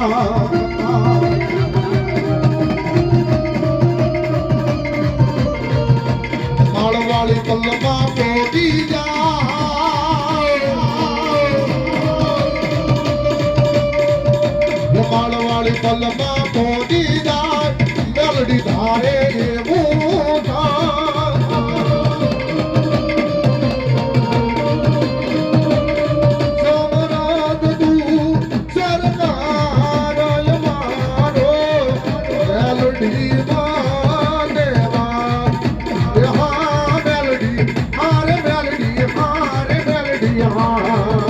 Allah यहाँ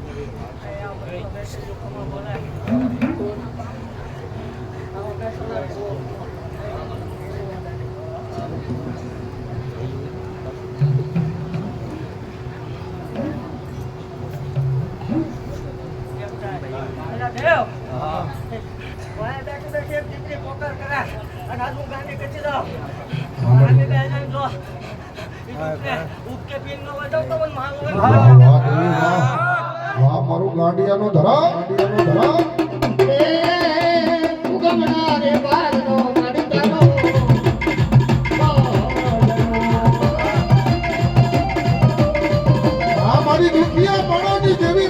ઓરડો મામા વાહ વાહ દેવી વાહ વાહ મારું ગાંડિયાનું ધરા. ગાંડિયાનું ધરા આ મારી દુખિયા પણોની દેવી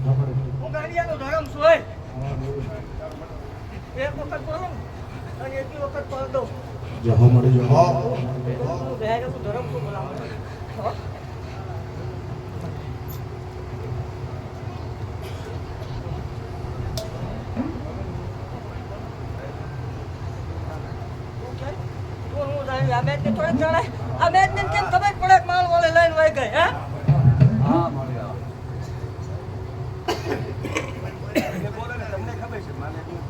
હોય. એક વખત બોલું અને એટલી વખત પળ દઉં જહો મળી જહો હું બેહાડ્યો છું ધરમ? તું કે? તું. આ બેનને કેમ ખબર પડે માલ વાળે લઈને વહી ગઈ, હે? બોલ, હાલ. એ હાજન તો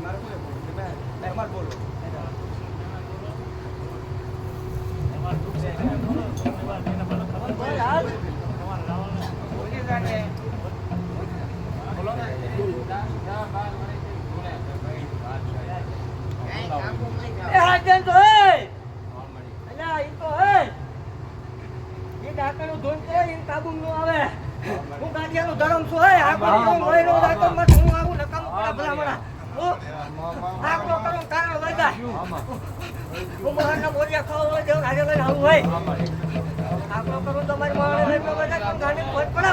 હે હે હું ગાડિયાનો ધરમ છું હે આ કોઈ મોય નો ડાકણમાં હું આવું નકામું પડે ભલા હું કરો જાય હું મહારના બોરિયા ખાવા હોય જાઉં હાજર લઈને આવું હોય આકલો કરું તમારી મારી માણે લઈ બધા ગાડી પડે